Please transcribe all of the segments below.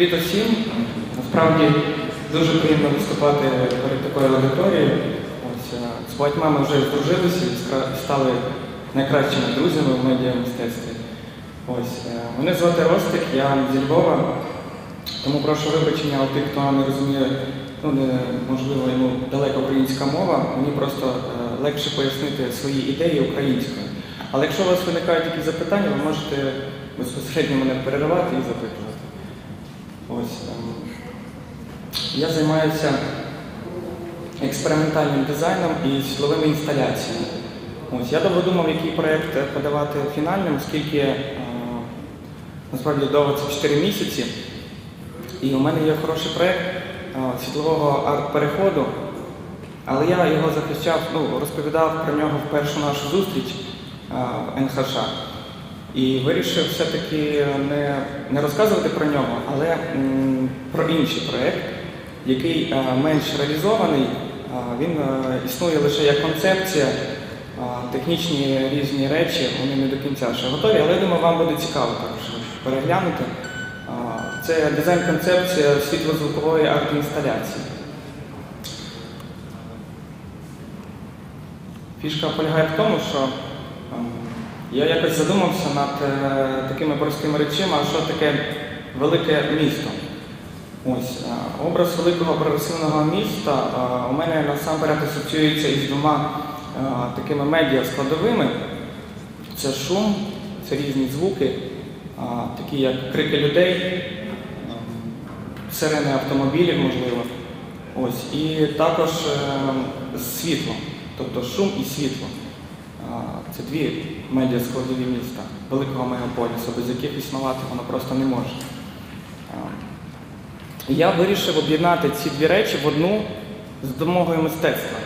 Привіт усім. Насправді дуже приємно виступати перед такою аудиторією. Ось, е, з багатьма ми вже здружилися і стали найкращими друзями в медіамистецтві. Ось, е, мене звати Ростик, я зі Львова, тому прошу вибачення у тих, хто не розуміє, ну, не, можливо, йому далека українська мова, мені просто е, легше пояснити свої ідеї українською. Але якщо у вас виникають якісь запитання, ви можете безпосередньо мене переривати і запитувати. Ось. Я займаюся експериментальним дизайном і світловими інсталяціями. Ось. Я довго думав, який проєкт подавати фінальним, оскільки е, насправді довго це 4 місяці. І у мене є хороший проєкт е, світлового арт-переходу, але я його захищав, ну, розповідав про нього в першу нашу зустріч е, в НХШ. І вирішив все-таки не, не розказувати про нього, але м, про інший проєкт, який е, менш реалізований. Е, він е, існує лише як концепція, е, технічні різні речі, вони не до кінця ще готові, але я думаю, вам буде цікаво також переглянути. Е, Це дизайн-концепція світлозвукової арт-інсталяції. Фішка полягає в тому, що ем, я якось задумався над е, такими простими речами, що таке велике місто. Ось е, образ великого прогресивного міста е, у мене насамперед асоціюється із двома е, такими медіа складовими. Це шум, це різні звуки, е, такі як крики людей, е, сирени автомобілів, можливо. Ось, і також е, світло, тобто шум і світло. Це дві медіаскладові міста великого мегаполісу, без яких існувати воно просто не може. Я вирішив об'єднати ці дві речі в одну з допомогою мистецтва.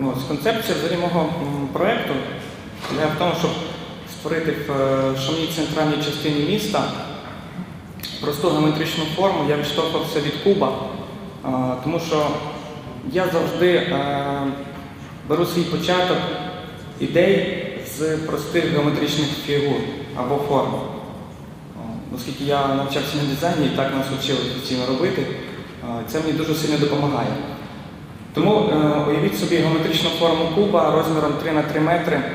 Ось концепція взагалі мого проєкту полягає в тому, щоб створити в е, шумній центральній частині міста просту геометричну форму. Я відштовхувався від куба, тому що я завжди е, беру свій початок ідей з простих геометричних фігур або форм. Оскільки я навчався на дизайні і так нас вчили офіційно робити, е, це мені дуже сильно допомагає. Тому е, уявіть собі геометричну форму куба розміром 3 на 3 метри, е,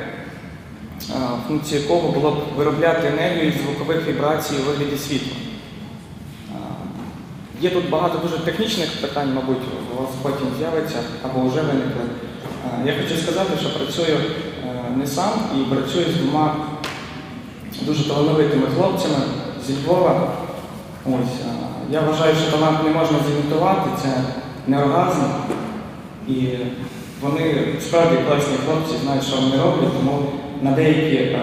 функція якого було б виробляти енергію звукових вібрацій у вигляді світла. Є тут багато дуже технічних питань, мабуть, у вас потім з'явиться або вже виникли. Е, Я хочу сказати, що працюю е, не сам і працюю з двома дуже талановитими хлопцями зі Львова. Ось, е, я вважаю, що талант не можна зімітувати, це не оргазм. І вони справді класні хлопці, знають, що вони роблять, тому на деякі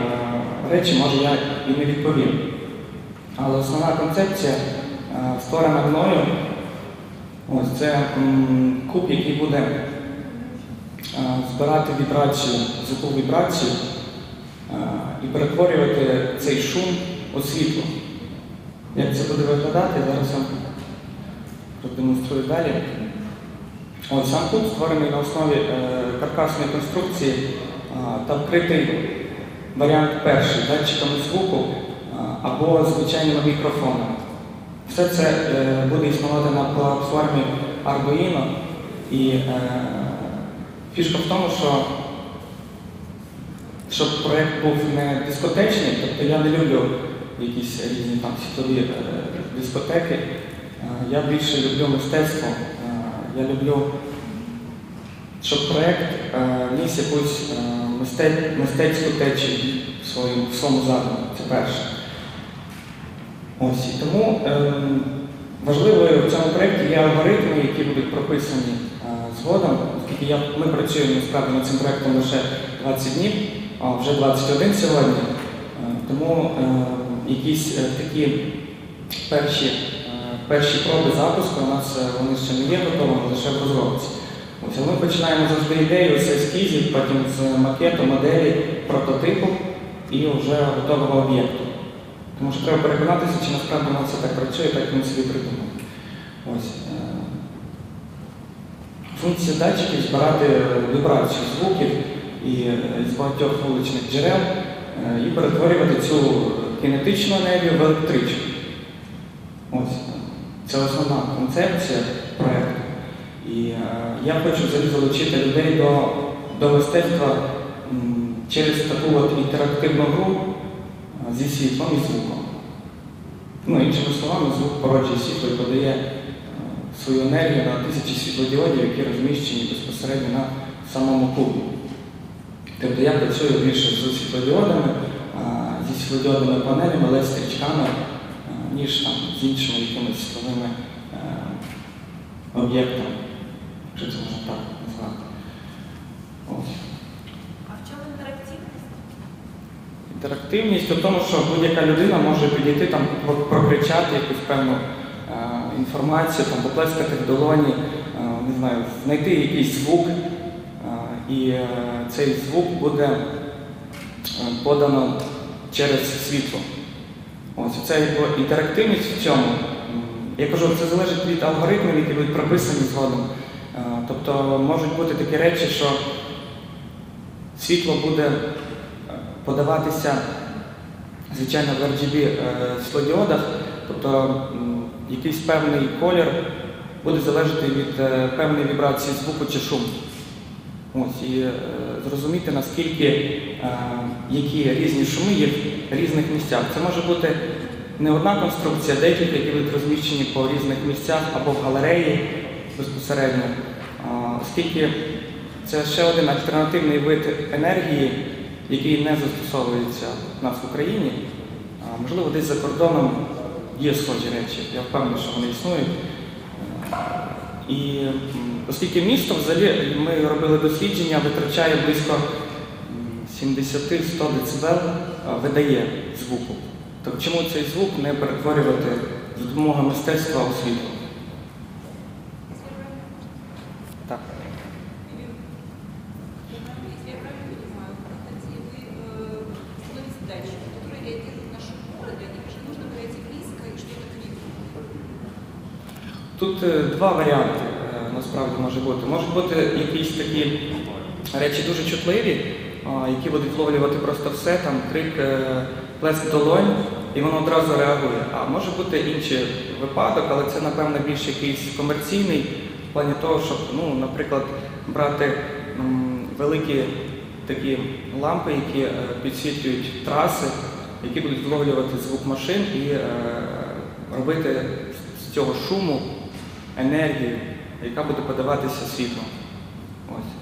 речі може я і не відповім. Але основна концепція створена мною. Ось це куб, який буде е, збирати вібрацію, звукову вібрацію е, і перетворювати цей шум у світло. Як це буде виглядати, зараз я продемонструю далі. От, сам куб створений на основі е, каркасної конструкції е, та вкритий варіант перший датчиками звуку е, або звичайними мікрофонами. Все це е, буде існувати на платформі Arduino. І е, фішка в тому, що щоб проєкт був не дискотечний, тобто я не люблю якісь різні там світлові е, дискотеки. Я більше люблю мистецтво. Я люблю, щоб проєкт ніс якусь мистецьку течію в своєму задумі. Це перше. Ось тому е, важливою в цьому проєкті є алгоритми, які будуть прописані е, згодом, оскільки я, ми працюємо насправді над цим проєктом лише 20 днів, а вже 21 сьогодні. Е, тому е, якісь е, такі перші, е, перші проби запуску у нас е, вони ще не є готовими, лише в розробці. Ось, ми починаємо завжди ідею з ескізів, потім з макету, моделі, прототипу і вже готового об'єкту. Тому що треба переконатися, чи насправді воно все так працює, так ми собі придумали. Ось. е, Функція датчиків збирати вібрацію звуків і е, з багатьох вуличних джерел е, і перетворювати цю кінетичну енергію в електричну. Ось це основна концепція проєкту. І я хочу взагалі залучити людей до, до мистецтва через таку от інтерактивну гру е, зі світлом і звуком. Ну, іншими словами, звук породжує світло і подає е, свою енергію на тисячі світлодіодів, які розміщені безпосередньо на самому кубі. Тобто я працюю більше з світлодіодами, зі світлодіодними панелями, але стрічками, ніж там, з іншими якимись світловими е, об'єктами, якщо це можна так назвати. Ось. А в чому інтерактивність? Інтерактивність у тому, що будь-яка людина може підійти там, прокричати якусь певну е, інформацію, там, поплескати в долоні, е, не знаю, знайти якийсь звук, е, і е, цей звук буде е, подано через світло. Ось це інтерактивність в цьому. Я кажу, це залежить від алгоритмів, які будуть прописані згодом. Е, Тобто можуть бути такі речі, що світло буде подаватися, звичайно, в RGB е, світлодіодах, тобто якийсь певний колір буде залежати від е, певної вібрації звуку чи шуму. Ось, і е, зрозуміти, наскільки які різні шуми є в різних місцях. Це може бути не одна конструкція, декілька, які будуть розміщені по різних місцях або в галереї безпосередньо. Оскільки це ще один альтернативний вид енергії, який не застосовується в нас в Україні. Можливо, десь за кордоном є схожі речі. Я впевнений, що вони існують. І оскільки місто взагалі ми робили дослідження, витрачає близько 70-100 дБ видає звуку. То чому цей звук не перетворювати за допомогою мистецтва у Тут е, два варіанти е, насправді може бути. Можуть бути якісь такі речі дуже чутливі, які будуть вловлювати просто все, там крик, е, плеск долонь, і воно одразу реагує. А може бути інший випадок, але це, напевно, більш якийсь комерційний в плані того, щоб, ну, наприклад, брати великі такі лампи, які підсвітлюють траси, які будуть вловлювати звук машин і робити з цього шуму енергію, яка буде подаватися світлом. Ось.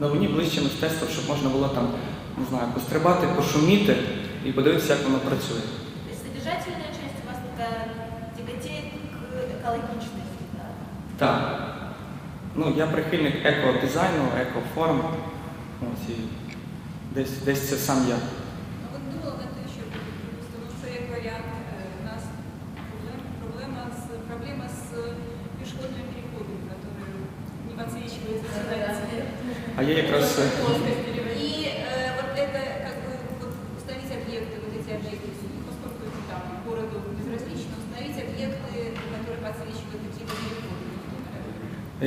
Ну, мені ближче мистецтво, щоб можна було там, не знаю, пострибати, пошуміти і подивитися, як воно працює. То есть содержательная часть у вас такая тяготеет к экологичности, да? Так. Ну, я прихильник еко-дизайну, еко-форм. Ось, і десь, десь це сам я.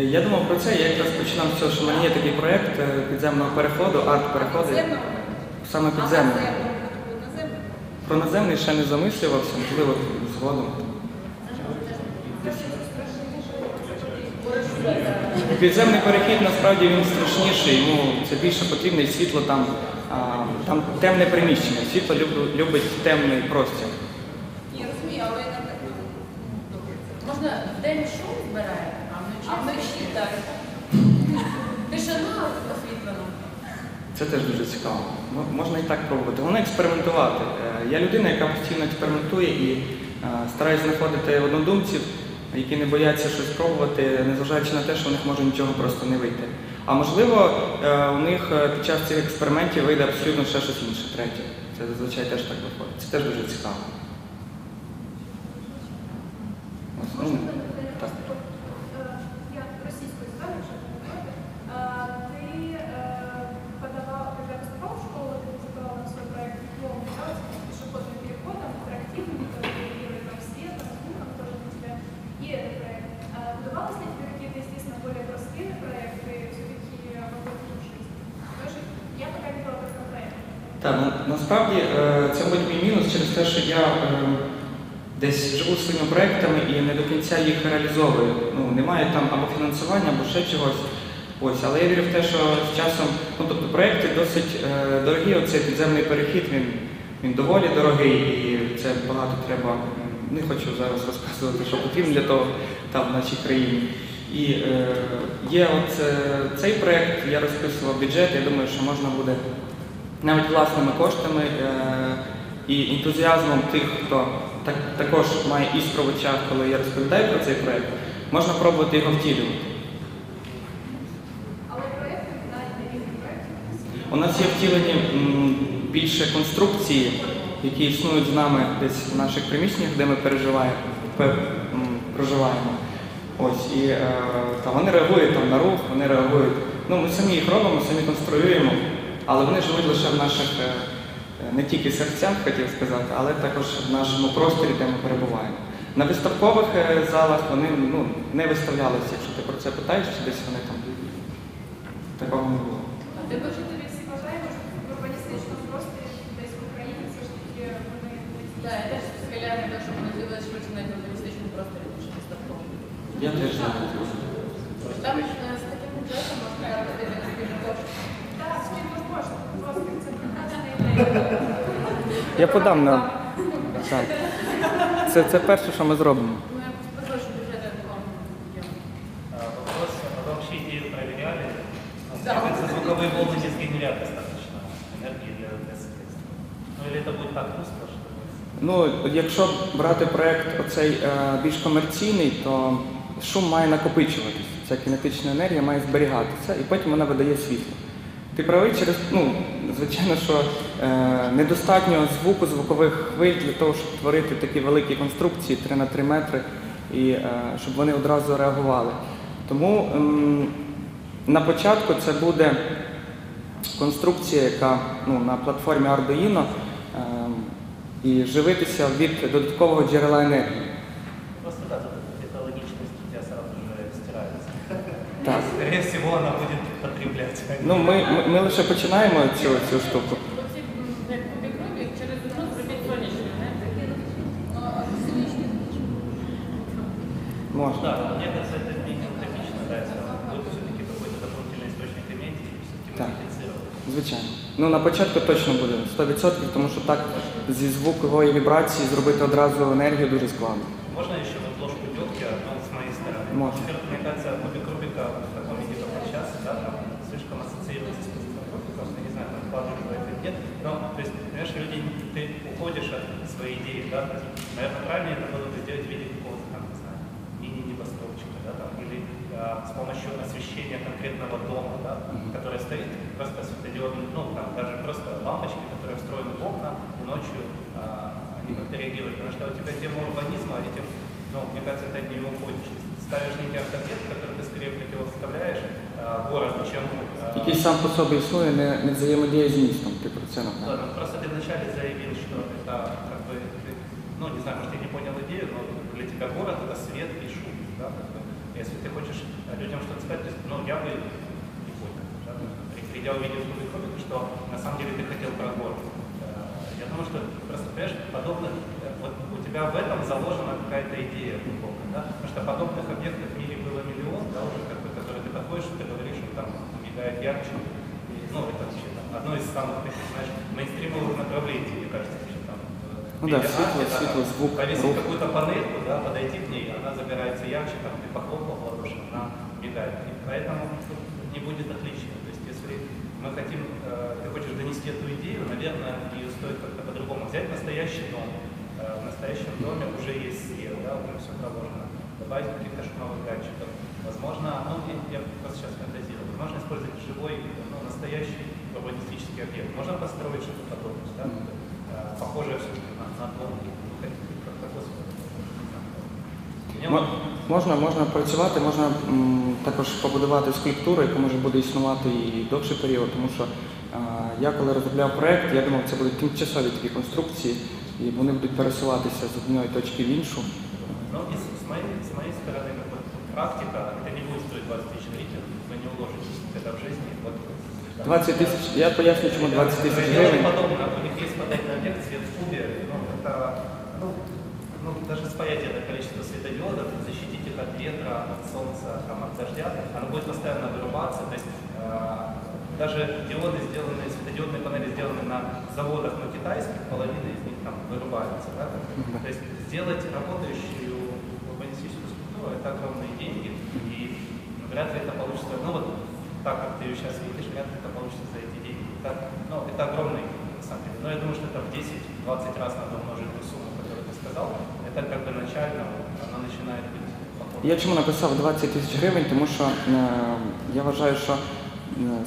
Я думав про це, я якраз починав з цього, що в мене є такий проєкт е, підземного переходу, арт-переходи, саме? Наземного? Про наземний ще не замислювався, можливо, згодом. Підземний перехід насправді він страшніший, йому це більше потрібне і світло там, а, там темне приміщення. Світло люб- любить темний простір. Я розумію, але я так Можна в день шум збирає, а вночі, так. тишина освітлена. Це теж дуже цікаво. Можна і так пробувати. Головне експериментувати. Е, Я людина, яка постійно експериментує і е, стараюсь знаходити однодумців, які не бояться щось пробувати, незважаючи на те, що у них може нічого просто не вийти. А можливо, е, у них під час цих експериментів вийде абсолютно ще щось інше, третє. Це зазвичай теж так виходить. Це теж дуже цікаво. Насправді е, це буде мій мінус через те, що я е, десь живу своїми проектами і не до кінця їх реалізовую. Ну, немає там або фінансування, або ще чогось. Ось, але я вірю в те, що з часом, ну тобто проекти досить е, дорогі. Оцей підземний перехід, він, він доволі дорогий і це багато треба. Не хочу зараз розказувати, що потрібно для того там в нашій країні. І е, є от цей проект, я розписував бюджет, я думаю, що можна буде навіть власними коштами е, і ентузіазмом тих, хто так, також має іскру в очах, коли я розповідаю про цей проект, можна пробувати його втілювати. Але проєкти У нас є втілені більше конструкції, які існують з нами десь в наших приміщеннях, де ми переживаємо, проживаємо. Ось, і е, та вони реагують там, на рух, вони реагують. Ну, ми самі їх робимо, самі конструюємо, але вони живуть лише в наших е, е, не тільки серцях, хотів сказати, але також в нашому просторі, де ми перебуваємо. На виставкових е, залах вони ну, не виставлялися, якщо ти про це питаєш, чи десь вони там такого не було. Ми жителі всі вважаємо, що в урбаністичному просторі десь в Україні все ж таки вони Да, я теж схиляю на те, щоб вони з'явилися швидше на урбаністичному просторі, ніж виставково. Я теж не знаю. Там з таким бюджетом можна робити на спільну кошти. Так, спільно можна, будь ласка, це прекрасна ідея. Я подам на. Так. Це, це перше, що ми зробимо. Ну, я сподіваюся, що бюджет вам є. А, Вопрос, а вы вообще идею проверяли? Ну, Да. Мне кажется, звуковые волны не сгенерят достаточно энергии для, для средств. Ну или это будет так пусто, что... Ну, якщо брати проект оцей е, більш комерційний, то шум має накопичуватися. Ця кінетична енергія має зберігатися, і потім вона видає світло. Ти правий через, ну, звичайно, що е, недостатньо звуку звукових хвиль для того, щоб творити такі великі конструкції 3 на 3 метри, і е, щоб вони одразу реагували. Тому ем, на початку це буде конструкція, яка ну, на платформі Arduino ем, і живитися від додаткового джерела енергії. Просто да, тут у тебя сразу же стирается. Так. Скорее всего, она будет потреблять. Ну, ми, ми, ми лише починаємо цю, цю штуку. Ну на початку точно буде 100%, тому що так зі звукової вібрації зробити одразу енергію дуже складно. Можно еще вот ложку дегтя, но с моей стороны? Можно. Во-первых, мне кажется, кубик Рубика в таком виде, как он сейчас, да, там слишком ассоциируется с кубиком Рубика, просто не знаю, там вкладывает или нет. Но, то есть, понимаешь, люди, ты уходишь от своей идеи, да, то есть, наверное, правильнее это было бы сделать в виде мини-небоскребчика, да, там, или а, с помощью освещения конкретного дома, да, который стоит, просто светодиодный, ну, там, даже просто лампочки, которые встроены в окна, и ночью а, они как-то реагируют, потому что у тебя тема урбанизма, этим, ну, мне кажется, это не уходишь. Ты ставишь некий архитект, который ты скорее противоставляешь а, городу, чем... а, Який сам по собі існує, не, не взаємодіє з містом. Ти про це да, напевно. ну, просто ты вначале заявил, что это как бы, ты- ну не знаю, может, я не понял идею, но для тебя город это свет и шум. Да, бы. Если ты хочешь людям что-то сказать, то ну я бы не понял, да, при- придя увидев свой комик, что на самом деле ты хотел про город. Э, Я думаю, что просто, понимаешь, подобных, э, вот у тебя в этом заложена какая-то идея глубокая, да, потому что подобных объектов в мире было миллион, да, уже как бы, которые ты подходишь, ты говоришь, что там мигает ярче, и, ну, это вообще там, одно из самых таких, знаешь, мейнстримовых направлений, мне кажется, Ну да, светло, арта, светло, звук, Повесить какую-то панельку, да, подойти к ней, она загорается ярче, там, ты похлопал в ладоши, она мигает. И поэтому не будет отличия. То есть, если мы хотим, э, ты хочешь донести эту идею, наверное, ее стоит как-то по-другому взять настоящий дом. Э, в настоящем доме уже есть свет, да, уже все проложено. Добавить каких-то шумовых датчиков. Возможно, ну, я, я просто сейчас фантазирую, возможно использовать живой, ну, настоящий урбанистический объект. Можно построить что-то подобное, да, Мгм. э, похожее все-таки на, на дом, ну, хоть как-то косвенно. Мне Мо- Можна, можна працювати, можна м, також побудувати скульптуру, яка може буде існувати і довший період, тому що е, я коли розробляв проект, я думав, це будуть тимчасові такі конструкції, і вони будуть пересуватися з однієї точки в іншу. Ну, и с, с моей, с моей стороны, как бы, практика, это не будет стоить 20 тысяч зрителей, вы не уложитесь это в жизни. Вот, да. 20 тисяч, я поясню, чому 20 тисяч Делать гривень. подобно. У них есть подобный объект свет в кубе. Ну, это, ну, ну, даже спаять это количество светодиодов, защитить их от ветра, от солнца, там, от дождя, оно будет постоянно вырубаться. То есть э, даже диоды, сделанные, светодиодные панели, сделанные на заводах, но китайских, половина из них там вырубается. Да? То есть сделать работающую урбанистическую структуру – это огромные деньги, и вряд ли это получится, ну вот так, как ты ее сейчас видишь, вряд ли это получится за эти деньги. Это, ну, это огромные деньги, на самом деле. Но я думаю, что это в 10-20 раз надо умножить ту сумму, которую ты сказал. Это как бы начально, она начинает быть похожа. Я чому написав 20 тисяч гривень, тому що е, я вважаю, що е,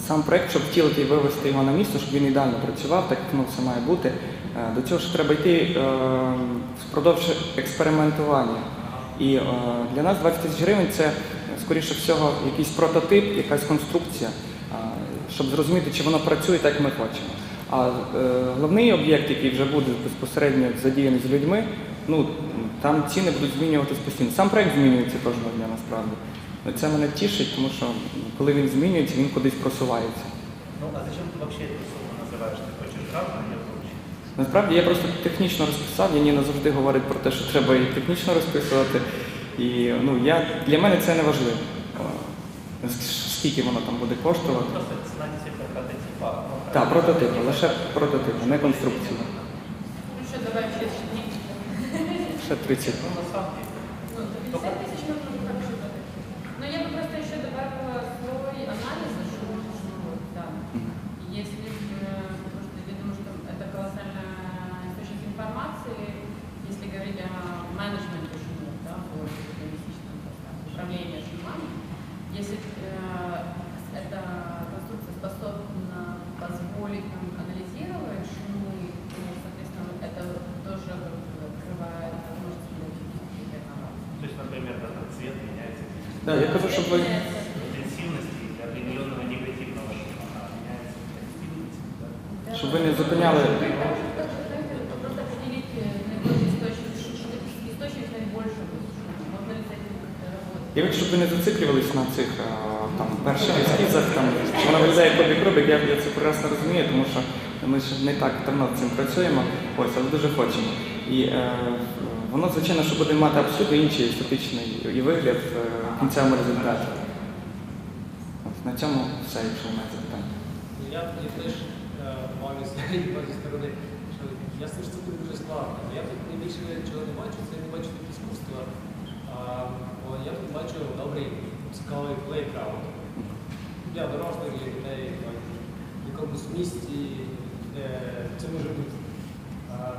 сам проект, щоб втілити і вивести його на місто, щоб він ідеально працював, так як ну, все має бути. е, До цього ж треба йти е, впродовж експериментування. І е, для нас 20 тисяч гривень це, скоріше всього, якийсь прототип, якась конструкція, е, щоб зрозуміти, чи воно працює так, як ми хочемо. А е, головний об'єкт, який вже буде безпосередньо задіяний з людьми, ну там ціни будуть змінюватися постійно. Сам проект змінюється кожного дня насправді. Ну, Це мене тішить, тому що коли він змінюється, він кудись просувається. Ну, а зачем ты вообще эту сумму называешь? Ты хочешь грамотно ее получить? Насправді я просто технічно розписав, Яніна завжди говорить про те, що треба і технічно розписувати. І ну, я, для мене це не важливо. Скільки воно там буде коштувати. Так, прототипи, лише прототипи, не конструкція. Ну що, давай ще. Ще 30. Ну, на. Ну, 50 тисяч мы Я хочу, щоб ви не зациклювались на цих е, там, перших ескізах, там, вона виглядає як Бобі я, я це прекрасно розумію, тому що ми ж не так давно цим працюємо, ось, але дуже хочемо. І е, воно, звичайно, що буде мати абсолютно інший естетичний і вигляд е, кінцевому результаті. На цьому все, якщо немає запитань. Ну, Я, я теж е, маю зі сторони, що ясно, що це дуже складно. Я тут найбільше чого не бачу, це я не бачу тут іскусства. Я тут бачу добрий, цікавий плейграунд. Для дорослих, для там, в якомусь місті, де це може бути.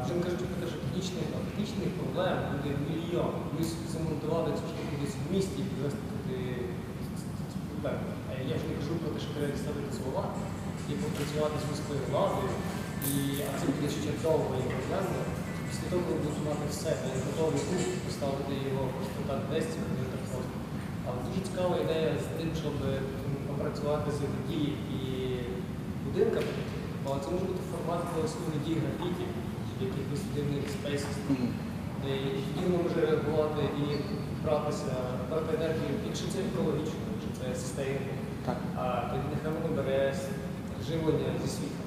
Вже не кажучи про те, що технічних, технічних проблем буде мільйон. Ми замонтували цю штуку десь в місті і підвести туди ці проблеми. А я ж не кажу про те, що треба ставити слова і попрацювати з міською владою, і, а це буде ще довго і проблемно. Після того, коли буду все, я готовий тут поставити його просто так десь, буде так просто. Але дуже цікава ідея з тим, щоб попрацювати з водії і будинками, але це може бути формат голосової дії графіті, якихось дивних спейсах, Мгм. де і може реагувати і братися, брати енергію, якщо це екологічно, якщо це системно. А тоді нехай воно бере живлення зі світла.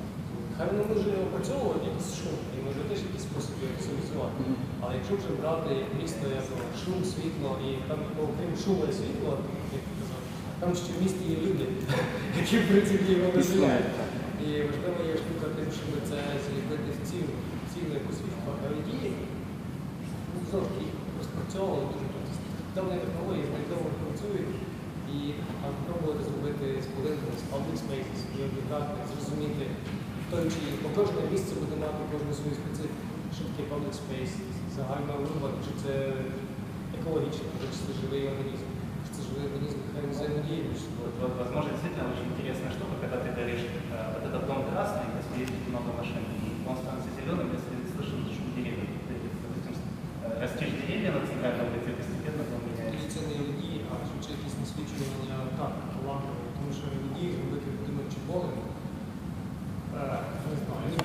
Хай воно може опрацьовувати якийсь шум, і може теж якісь способи реалізувати. Але якщо вже брати місто як шум, світло, і там окрім шуму і світла, як казав, там ще в місті є люди, які в принципі його Існує, І важлива є штука тим, щоб це зліпити в цілу, в цілу якусь LED, ну, знову ж таки, їх розпрацьовували дуже просто. Давні технології, вони довго працюють, і а, пробувати зробити з будинками, з public spaces, і об'єктами, зрозуміти, хто чи бо кожне місце буде мати кожну свою специфіку, що таке public space, загальна урбан, чи це екологічно, чи це живий організм, чи це живий організм, хай взаємодіє між собою. Вот, вот, возможно, действительно очень интересная штука, когда ты говоришь, э, вот этот дом красный, если есть много машин, и он становится зеленым, если ты слышишь шум деревьев. Ты, допустим, э, растишь деревья на центральном улице, постепенно дом Тоді меняется. це не LED, а швидше якісь насвічування так, лампове, тому що LED робити будинок червоним, е, не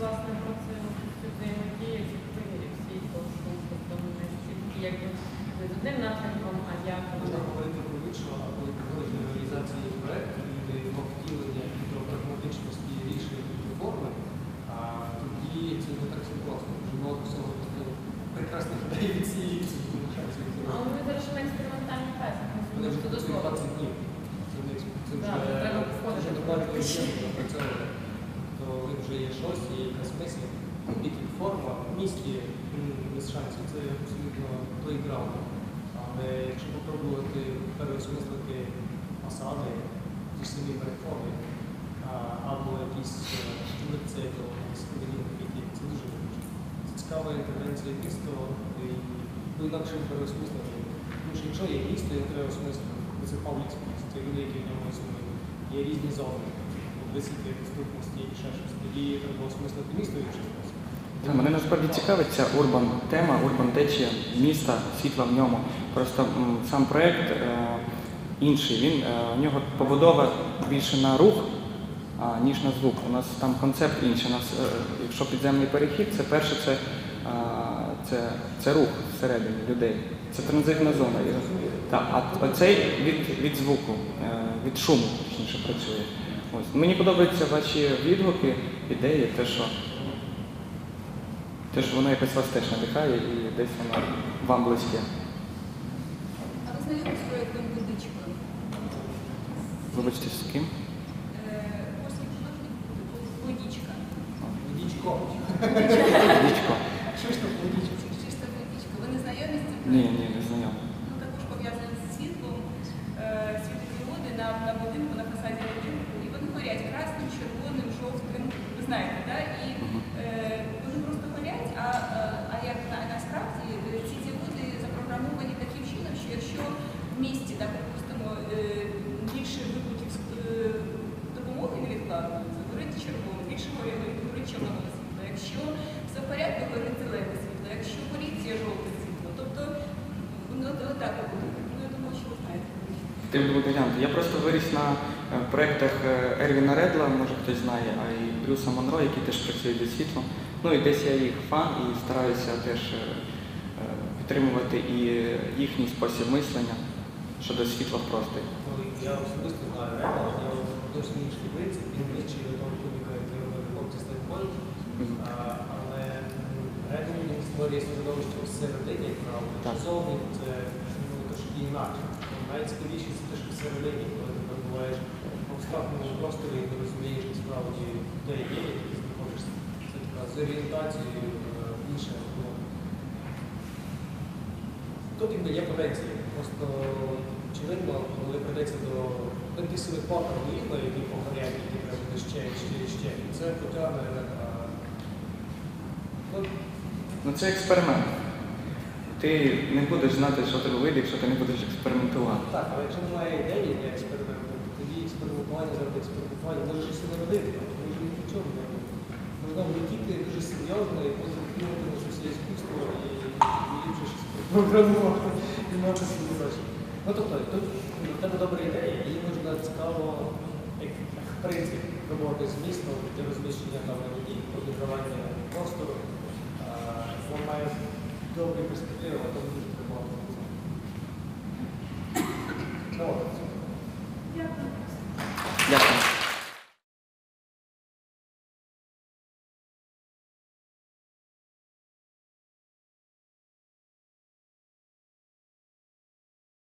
власне про це взаємодія цих примірів всіх шум, тобто не стільки якби не з одним напрямком, а як Можна говорити про вічно, а коли приходиш до реалізації проєкту і його втілення і до прагматичності рішень і реформи, а тоді це не так просто. Вже много всього прекрасних людей від цієї. Але ми зараз на експериментальній фазі. Вони вже Це працюють дословно. 20 днів. Це не це вже треба входити. То ви вже є щось, є якась мисль, тільки форма в місті без шансів. Це абсолютно плейграунд. Але якщо попробувати переосмислити фасади, ті самі переходи, або якісь якісь які це дуже. Це цікава інтервенція місто і по-інакше переосмислити. Тому що якщо є місто, його треба осмислити. Це public space, це люди, які в ньому існують. Є різні зони, висоти, доступності і ще щось. Тоді треба осмислити місто в інший спосіб. Мене насправді цікавить ця урбан тема, урбан течія міста, світла в ньому. Просто сам проєкт е, інший. Він, е, у нього побудова більше на рух, ніж на звук. У нас там концепт інший. У нас, е, якщо підземний перехід, це перше це, це, це рух всередині людей. Це транзитна зона. І- Так, а оцей від, від звуку, е, від шуму точніше працює. Ось. Мені подобаються ваші відгуки, ідеї, те, що Теж воно якось вас теж надихає і десь воно вам близьке. А ви знайомі з проєктом «Водичка»? Вибачте, з ким? «Водичка». Водічко. Дічко. Що ж там водічко? Чисто «Водичка». Ви не знайомі з цим Ні, ні, не знайом. Ну, також пов'язані з світлом, е, світлодіоди на, на будинку, на фасаді будинку, і вони горять красним, червоним, жовтим, ви знаєте, да? і е, вони просто горять, а, е, а як на, насправді е, ці діоди запрограмовані таким чином, що якщо в місті, так, припустимо, е, більше викликів е, допомоги невідкладної, це горить червоне, більше горить, горить червоне світло, якщо все в порядку, горить зелене світло, якщо поліція жовте світло. Тобто Ну, от так от. Ну, я думаю, що ви знаєте. Ти буду глянути. Я просто виріс на е, проєктах е, Ервіна Редла, може хтось знає, а і Брюса Монро, які теж працюють зі світлом. Ну і десь я їх фан і стараюся теж е, підтримувати і їхній спосіб мислення щодо світла в просторі. Ну, Я особисто знаю у нього досить інший принцип, він ближче до того коміка, який робив хлопці Стейпойнт, але він створює середовище всередині, як правило, зовні це ну, трошки інакше. Найцікавіше це те, що всередині, коли ти перебуваєш в абстрактному просторі і ти розумієш насправді, де є, і ти знаходишся. Це така з орієнтацією е, інша. ну, Тут якби є потенції. Просто очевидно, коли прийдеться до тисових патер вікна, які погорять, які треба буде ще, ще, ще. Це потягне. Ну, Ну це експеримент. Ти не будеш знати, що тебе вийде, якщо ти не будеш експериментувати. так, але якщо немає ідеї для експерименту, тоді експериментування заради експериментування може щось і народити, тому що нічого не робити. Можна влетіти дуже серйозно і потім кинути на все іскусство і, і ліпше щось програмувати і мати собі гроші. Ну тобто, тут в тебе добра ідея, її можна цікаво, як, принцип роботи з містом, для розміщення там воді, простору. А, має довгій перспективі, тому